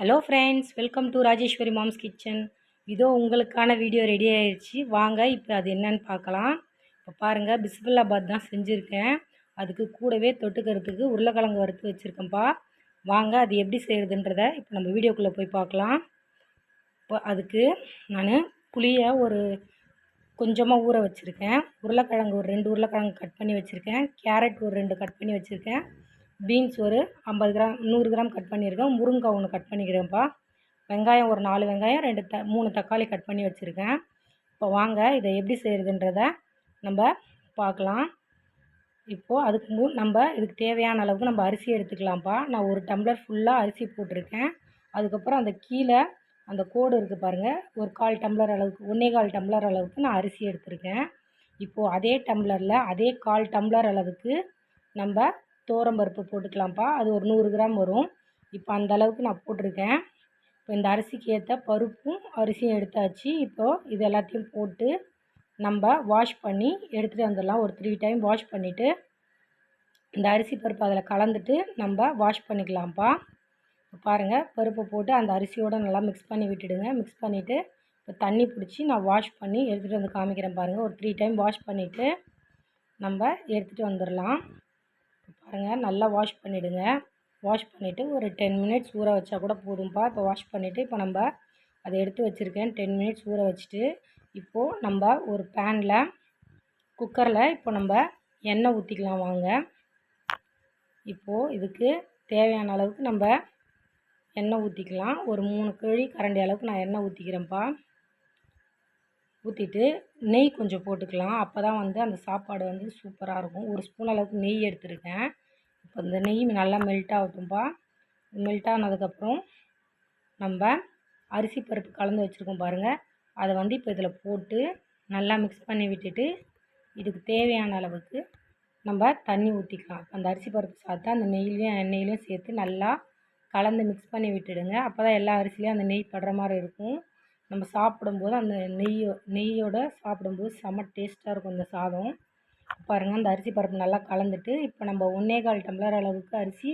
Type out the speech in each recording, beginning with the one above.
Hello friends welcome to Rajeswari mom's kitchen இதோ உங்களுக்கான video ready ஆயிடுச்சு வாங்க இப்போ அது என்னன்னு பார்க்கலாம். இப்போ பாருங்கள் பிஸ்பில்லாபாத் தான் செஞ்சுருக்கேன். அதுக்கு கூடவே தொட்டுக்கிறதுக்கு உருளைக்கிழங்கு வறுத்து வச்சுருக்கேன்ப்பா. வாங்க அது எப்படி செய்கிறதுன்றத இப்போ நம்ம வீடியோக்குள்ளே போய் பார்க்கலாம். இப்போ அதுக்கு நான் புளியை ஒரு கொஞ்சமாக ஊற வச்சுருக்கேன். உருளைக்கிழங்கு ஒரு ரெண்டு உருளைக்கிழங்கு கட் பண்ணி வச்சுருக்கேன். கேரட் ஒரு ரெண்டு கட் பண்ணி வச்சுருக்கேன். பீன்ஸ் ஒரு ஐம்பது கிராம் நூறு கிராம் கட் பண்ணியிருக்கேன். முருங்கைக்காய் ஒன்று கட் பண்ணிக்கிறேன்ப்பா. வெங்காயம் ஒரு நாலு வெங்காயம் ரெண்டு த மூணு தக்காளி கட் பண்ணி வச்சுருக்கேன். இப்போ வாங்க இதை எப்படி செய்கிறதுன்றத நம்ம பார்க்கலாம். இப்போது அதுக்கு மு நம்ம இதுக்கு தேவையான அளவுக்கு நம்ம அரிசி எடுத்துக்கலாம்ப்பா. நான் ஒரு டம்ளர் ஃபுல்லாக அரிசி போட்டிருக்கேன். அதுக்கப்புறம் அந்த கீழே அந்த கோடு இருக்குது பாருங்கள் ஒரு கால் டம்ளர் அளவுக்கு ஒன்றே கால் டம்ளர் அளவுக்கு நான் அரிசி எடுத்திருக்கேன். இப்போது அதே டம்ளரில் அதே கால் டம்ளர் அளவுக்கு நம்ம பருப்பு போட்டுக்கலாம்ப்பா. அது ஒரு நூறு கிராம் வரும். இப்போ அந்த அளவுக்கு நான் போட்டிருக்கேன். இப்போ இந்த அரிசிக்கு ஏற்ற பருப்பும் அரிசியும் எடுத்தாச்சு. இப்போது இது எல்லாத்தையும் போட்டு நம்ம வாஷ் பண்ணி எடுத்துகிட்டு வந்துடலாம். ஒரு த்ரீ டைம் வாஷ் பண்ணிவிட்டு இந்த அரிசி பருப்பு அதில் கலந்துட்டு நம்ம வாஷ் பண்ணிக்கலாம்ப்பா. பாருங்கள் பருப்பை போட்டு அந்த அரிசியோடு நல்லா மிக்ஸ் பண்ணி விட்டுடுங்க. மிக்ஸ் பண்ணிவிட்டு இப்போ தண்ணி பிடிச்சி நான் வாஷ் பண்ணி எடுத்துகிட்டு வந்து காமிக்கிறேன் பாருங்கள் ஒரு த்ரீ டைம் வாஷ் பண்ணிவிட்டு நம்ம எடுத்துகிட்டு வந்துடலாம். பாருங்கள் நல்லா வாஷ் பண்ணிவிடுங்க வாஷ் பண்ணிவிட்டு ஒரு டென் மினிட்ஸ் ஊற வச்சா கூட போதும்ப்பா இப்போ வாஷ் பண்ணிவிட்டு இப்போ நம்ம அதை எடுத்து வச்சுருக்கேன். டென் மினிட்ஸ் ஊற வச்சுட்டு இப்போது நம்ம ஒரு பேனில் குக்கரில் இப்போ நம்ம எண்ணெய் ஊற்றிக்கலாம் வாங்க. இப்போது இதுக்கு தேவையான அளவுக்கு நம்ம எண்ணெய் ஊற்றிக்கலாம் ஒரு மூணு கிழி கரண்டி அளவுக்கு நான் எண்ணெய் ஊற்றிக்கிறேன்ப்பா ஊற்றிட்டு நெய் கொஞ்சம் போட்டுக்கலாம். அப்போ தான் வந்து அந்த சாப்பாடு வந்து சூப்பராக இருக்கும். ஒரு ஸ்பூன் அளவுக்கு நெய் எடுத்துருக்கேன். இப்போ இந்த நெய் நல்லா மெல்ட் ஆகட்டும்ப்பா மெல்ட் ஆனதுக்கப்புறம் நம்ம அரிசி பருப்பு கலந்து வச்சுருக்கோம் பாருங்கள் அதை வந்து இப்போ இதில் போட்டு நல்லா மிக்ஸ் பண்ணி விட்டுட்டு இதுக்கு தேவையான அளவுக்கு நம்ம தண்ணி ஊற்றிக்கலாம் அந்த அரிசி பருப்பு சாத்தா அந்த நெய்லையும் எண்ணெயிலையும் சேர்த்து நல்லா கலந்து மிக்ஸ் பண்ணி விட்டுடுங்க. அப்போ தான் எல்லா அரிசிலையும் அந்த நெய் படுற மாதிரி இருக்கும். நம்ம சாப்பிடும்போது அந்த நெய்யோ நெய்யோடு சாப்பிடும்போது செம்ம டேஸ்ட்டாக இருக்கும் இந்த சாதம். பாருங்கள் அந்த அரிசி பருப்பு நல்லா கலந்துட்டு இப்போ நம்ம ஒன்றே கால் டம்ளர் அளவுக்கு அரிசி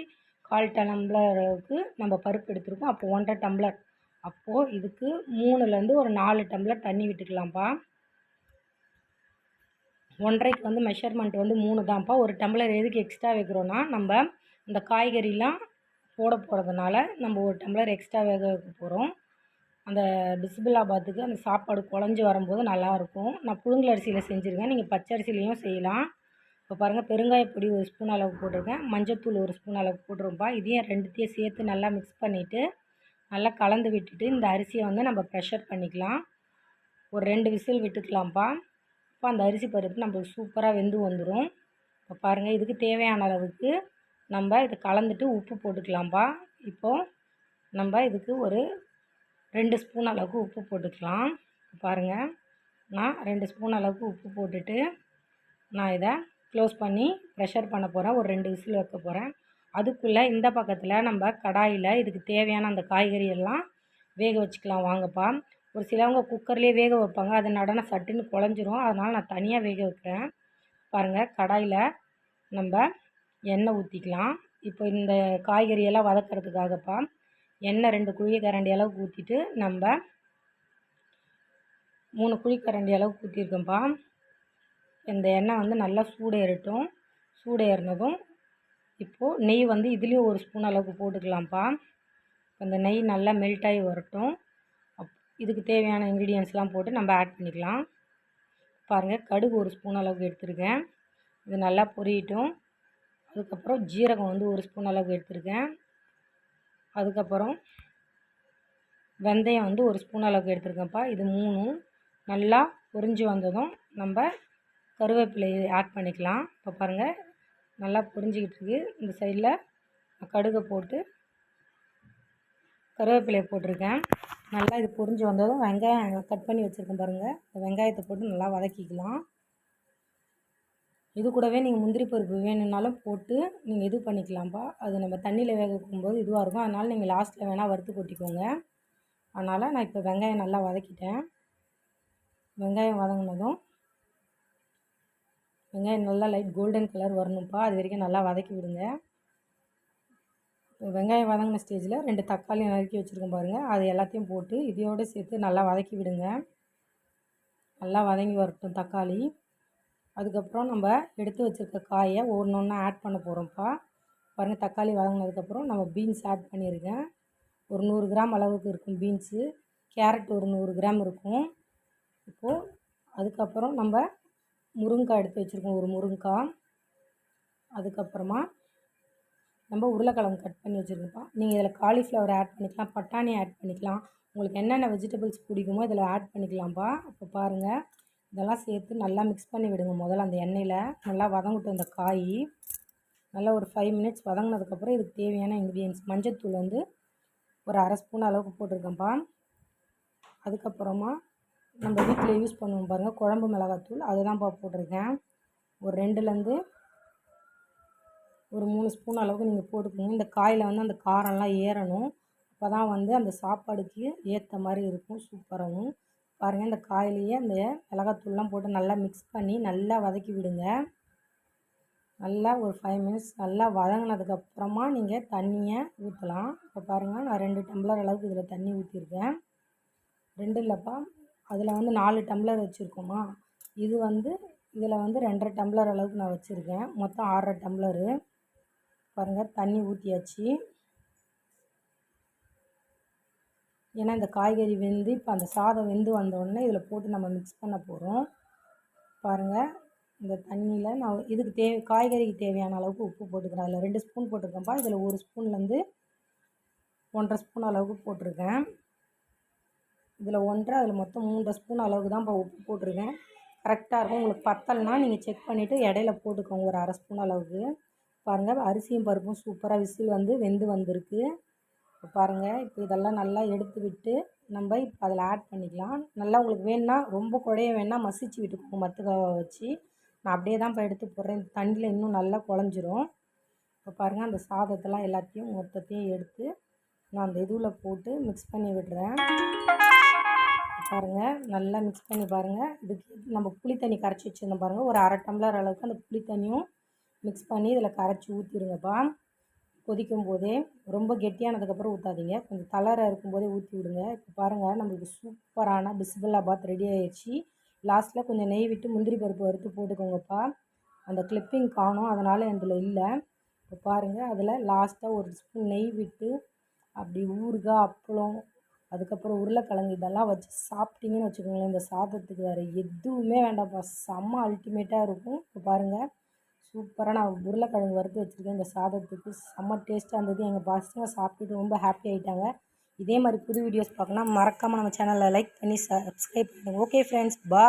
கால் டம்ளர் அளவுக்கு நம்ம பருப்பு எடுத்துருக்கோம். அப்போ ஒன்றரை டம்ளர். அப்போது இதுக்கு மூணுலேருந்து ஒரு நாலு டம்ளர் தண்ணி விட்டுக்கலாம்ப்பா. ஒன்றரைக்கு வந்து மெஷர்மெண்ட் வந்து மூணு தான்ப்பா. ஒரு டம்ளர் எதுக்கு எக்ஸ்ட்ரா வைக்கிறோன்னா நம்ம இந்த காய்கறிலாம் போட போகிறதுனால நம்ம ஒரு டம்ளர் எக்ஸ்ட்ரா வேக வைக்க போகிறோம் அந்த பிஸ்பில்லாபாத்துக்கு அந்த சாப்பாடு குழஞ்சி வரும்போது நல்லாயிருக்கும். நான் புழுங்கல் அரிசியில் செஞ்சுருக்கேன். நீங்கள் பச்சை அரிசிலையும் செய்யலாம். இப்போ பாருங்கள் பெருங்காயப்பொடி ஒரு ஸ்பூன் அளவுக்கு போட்டிருக்கேன். மஞ்சத்தூள் ஒரு ஸ்பூன் அளவுக்கு போட்டிருப்பா இதையும் ரெண்டுத்தையும் சேர்த்து நல்லா மிக்ஸ் பண்ணிவிட்டு நல்லா கலந்து விட்டுட்டு இந்த அரிசியை வந்து நம்ம ப்ரெஷர் பண்ணிக்கலாம். ஒரு ரெண்டு விசில் விட்டுக்கலாம்ப்பா. இப்போ அந்த அரிசி பருப்பு நம்மளுக்கு சூப்பராக வெந்து வந்துடும் இப்போ பாருங்கள் இதுக்கு தேவையான அளவுக்கு நம்ம இதை கலந்துட்டு உப்பு போட்டுக்கலாம்ப்பா. இப்போது நம்ம இதுக்கு ஒரு ரெண்டு ஸ்பூன் அளவுக்கு உப்பு போட்டுக்கலாம். பாருங்கள் நான் ரெண்டு ஸ்பூன் அளவுக்கு உப்பு போட்டுட்டு நான் இதை க்ளோஸ் பண்ணி ப்ரெஷர் பண்ண போகிறேன் ஒரு ரெண்டு விசில் வைக்க போகிறேன் அதுக்குள்ளே இந்த பக்கத்தில் நம்ம கடாயில் இதுக்கு தேவையான அந்த காய்கறி எல்லாம் வேக வச்சுக்கலாம். வாங்கப்பா. ஒரு சிலவங்க குக்கர்லேயே வேக வைப்பாங்க. அது நடன சட்டுன்னு குழஞ்சிரும். அதனால் நான் தனியாக வேக வைக்கிறேன். பாருங்கள் கடாயில் நம்ம எண்ணெய் ஊற்றிக்கலாம் இப்போ இந்த காய்கறியெல்லாம் வதக்கிறதுக்காகப்பா எண்ணெய் ரெண்டு குழி கரண்டி அளவுக்கு ஊற்றிட்டு நம்ம மூணு குழி கரண்டி அளவுக்கு ஊற்றிருக்கோம்ப்பா இந்த எண்ணெய் வந்து நல்லா சூடேறட்டும் ஏறட்டும். ஏறினதும் இப்போது நெய் வந்து இதுலேயும் ஒரு ஸ்பூன் அளவுக்கு போட்டுக்கலாம்ப்பா. அந்த நெய் நல்லா மெல்ட் ஆகி வரட்டும். அப் இதுக்கு தேவையான இன்க்ரீடியன்ஸ்லாம் போட்டு நம்ம ஆட் பண்ணிக்கலாம். பாருங்கள் கடுகு ஒரு ஸ்பூன் அளவுக்கு எடுத்துருக்கேன். இது நல்லா பொரியட்டும். அதுக்கப்புறம் ஜீரகம் வந்து ஒரு ஸ்பூன் அளவுக்கு எடுத்திருக்கேன். அதுக்கப்புறம் வெந்தயம் வந்து ஒரு ஸ்பூன் அளவுக்கு எடுத்துருக்கேன்ப்பா. இது மூணும் நல்லா பொரிஞ்சு வந்ததும் நம்ம கருவேப்பிலையை ஆட் பண்ணிக்கலாம். இப்போ பாருங்கள் நல்லா பொரிஞ்சிக்கிட்டு இருக்குது இந்த சைடில் கடுகை போட்டு கருவேப்பிலையை போட்டிருக்கேன். நல்லா இது பொரிஞ்சு வந்ததும் வெங்காயம் கட் பண்ணி வச்சுருக்கேன் பாருங்கள் இந்த வெங்காயத்தை போட்டு நல்லா வதக்கிக்கலாம். இது கூடவே நீங்கள் முந்திரி பருப்பு வேணும்னாலும் போட்டு நீங்கள் இது பண்ணிக்கலாம்ப்பா அது நம்ம தண்ணியில் வேக வைக்கும்போது இதுவாக இருக்கும். அதனால் நீங்கள் லாஸ்ட்டில் வேணால் வறுத்து கொட்டிக்கோங்க. அதனால் நான் இப்போ வெங்காயம் நல்லா வதக்கிட்டேன். வெங்காயம் வதங்கினதும் வெங்காயம் நல்லா லைட் கோல்டன் கலர் வரணும்ப்பா அது வரைக்கும் நல்லா வதக்கி விடுங்க. இப்போ வெங்காயம் வதங்கின ஸ்டேஜில் ரெண்டு தக்காளி நறுக்கி வச்சுருக்கோம் பாருங்கள் அது எல்லாத்தையும் போட்டு இதையோடு சேர்த்து நல்லா வதக்கி விடுங்க. நல்லா வதங்கி வரட்டும் தக்காளி. அதுக்கப்புறம் நம்ம எடுத்து வச்சுருக்க காயை ஒன்று ஒன்றா ஆட் பண்ண போகிறோம்ப்பா பாருங்கள் தக்காளி வதங்கினதுக்கப்புறம் நம்ம பீன்ஸ் ஆட் பண்ணியிருக்கேன் ஒரு நூறு கிராம் அளவுக்கு இருக்கும் பீன்ஸு கேரட் ஒரு நூறு கிராம் இருக்கும். இப்போது அதுக்கப்புறம் நம்ம முருங்கைக்காய் எடுத்து வச்சுருக்கோம் ஒரு முருங்கைக்காய் அதுக்கப்புறமா நம்ம உருளைக்கிழங்கு கட் பண்ணி வச்சுருக்கோம்ப்பா. நீங்கள் இதில் காலிஃப்ளவர் ஆட் பண்ணிக்கலாம் பட்டாணி ஆட் பண்ணிக்கலாம். உங்களுக்கு என்னென்ன வெஜிடபிள்ஸ் பிடிக்குமோ இதில் ஆட் பண்ணிக்கலாம்ப்பா. இப்போ பாருங்கள் இதெல்லாம் சேர்த்து நல்லா மிக்ஸ் பண்ணி விடுங்க முதல்ல அந்த எண்ணெயில். நல்லா வதங்கட்டும் அந்த காய். நல்லா ஒரு ஃபைவ் மினிட்ஸ் வதங்கினதுக்கப்புறம் இதுக்கு தேவையான இன்க்ரீடியன்ஸ் மஞ்சத்தூள் வந்து ஒரு அரை ஸ்பூன் அளவுக்கு போட்டிருக்கேன்ப்பா. அதுக்கப்புறமா நம்ம வீட்டில் யூஸ் பண்ணுவோம் பாருங்கள் குழம்பு மிளகாத்தூள். அதுதான்ப்பா போட்டிருக்கேன். ஒரு ரெண்டுலேருந்து ஒரு மூணு ஸ்பூன் அளவுக்கு நீங்கள் போட்டுக்கோங்க. இந்த காயில் வந்து அந்த காரம்லாம் ஏறணும். அப்போ தான் வந்து அந்த சாப்பாடுக்கு ஏற்ற மாதிரி இருக்கும் சூப்பராகவும் பாருங்கள் இந்த காயிலேயே அந்த மிளகாத்தூள்லாம் போட்டு நல்லா மிக்ஸ் பண்ணி நல்லா வதக்கி விடுங்க. நல்லா ஒரு ஃபைவ் மினிட்ஸ் நல்லா வதங்கினதுக்கப்புறமா நீங்கள் தண்ணியை ஊற்றலாம் இப்போ பாருங்கள் நான் ரெண்டு டம்ளர் அளவுக்கு இதில் தண்ணி ஊற்றிருக்கேன் ரெண்டு இல்லைப்பா அதில் வந்து நாலு டம்ளர் வச்சுருக்கோமா? இது வந்து இதில் வந்து ரெண்டரை டம்ளர் அளவுக்கு நான் வச்சுருக்கேன். மொத்தம் ஆறரை டம்ளரு. பாருங்கள் தண்ணி ஊற்றியாச்சு ஏன்னா இந்த காய்கறி வெந்து இப்போ அந்த சாதம் வெந்து வந்தோடனே இதில் போட்டு நம்ம மிக்ஸ் பண்ண போகிறோம் பாருங்கள் இந்த தண்ணியில் நான் இதுக்கு தேவை காய்கறிக்கு தேவையான அளவுக்கு உப்பு போட்டுக்கிறேன். அதில் ரெண்டு ஸ்பூன் போட்டிருக்கேன்ப்பா. இதில் ஒரு ஸ்பூன்லேருந்து ஒன்றரை ஸ்பூன் அளவுக்கு போட்டிருக்கேன். இதில் ஒன்றரை அதில் மொத்தம் மூன்றரை ஸ்பூன் அளவுக்கு தான் இப்போ உப்பு போட்டிருக்கேன். கரெக்டாக இருக்கும். உங்களுக்கு பத்தலைனா நீங்கள் செக் பண்ணிவிட்டு இடையில போட்டுக்கோங்க. ஒரு அரை ஸ்பூன் அளவுக்கு. பாருங்கள் அரிசியும் பருப்பும் சூப்பராக விசில் வந்து வெந்து வந்திருக்கு. இப்போ பாருங்கள் இப்போ இதெல்லாம் நல்லா எடுத்து விட்டு நம்ம இப்போ அதில் ஆட் பண்ணிக்கலாம். நல்லா உங்களுக்கு வேணுன்னா ரொம்ப குழைய வேணால் மசிச்சு விட்டுக்கோங்க மத்துக்காவை வச்சு. நான் அப்படியே தான் இப்போ எடுத்து போடுறேன். தண்ணியில் இன்னும் நல்லா குழஞ்சிரும். இப்போ பாருங்கள் அந்த சாதத்தெல்லாம் எல்லாத்தையும் மொத்தத்தையும் எடுத்து நான் அந்த இதுவில் போட்டு மிக்ஸ் பண்ணி விடுறேன். பாருங்கள் நல்லா மிக்ஸ் பண்ணி பாருங்கள் இதுக்கு நம்ம புளி தண்ணி கரைச்சி வச்சுருந்தோம் பாருங்கள் ஒரு அரை டம்ளர் அளவுக்கு அந்த புளி தண்ணியும் மிக்ஸ் பண்ணி இதில் கரைச்சி ஊற்றிடுங்கப்பா கொதிக்கும் போதே ரொம்ப கெட்டியானதுக்கப்புறம் ஊற்றாதீங்க கொஞ்சம் தளர இருக்கும்போதே ஊற்றி விடுங்க. இப்போ பாருங்கள் நம்மளுக்கு சூப்பரான பிஸ்பில்லாபாத் ரெடி ஆயிடுச்சு லாஸ்ட்டில் கொஞ்சம் நெய் விட்டு முந்திரி பருப்பு வறுத்து போட்டுக்கோங்கப்பா. அந்த கிளிப்பிங் காணும் அதனால் இதில் இல்லை. இப்போ பாருங்கள் அதில் லாஸ்ட்டாக ஒரு ஸ்பூன் நெய் விட்டு அப்படி ஊறுகாய் அப்பளம் அதுக்கப்புறம் உருளைக்கிழங்கு இதெல்லாம் வச்சு சாப்பிட்டீங்கன்னு வச்சுக்கோங்களேன் இந்த சாதத்துக்கு வேறு எதுவுமே வேண்டாம்ப்பா. செம்ம அல்டிமேட்டாக இருக்கும். இப்போ பாருங்கள் சூப்பராக நான் உருளைக்கிழங்கு வறுத்து வச்சுருக்கேன். இந்த சாதத்துக்கு செம்ம டேஸ்ட்டாக இருந்தது. எங்கள் பசங்க சாப்பிட்டுட்டு ரொம்ப ஹாப்பி ஆகிட்டாங்க இதே மாதிரி புது வீடியோஸ் பார்க்கணும் மறக்காமல் நம்ம சேனலில் லைக் பண்ணி சப்ஸ்கிரைப் பண்ணுங்கள் ஓகே ஃப்ரெண்ட்ஸ் பா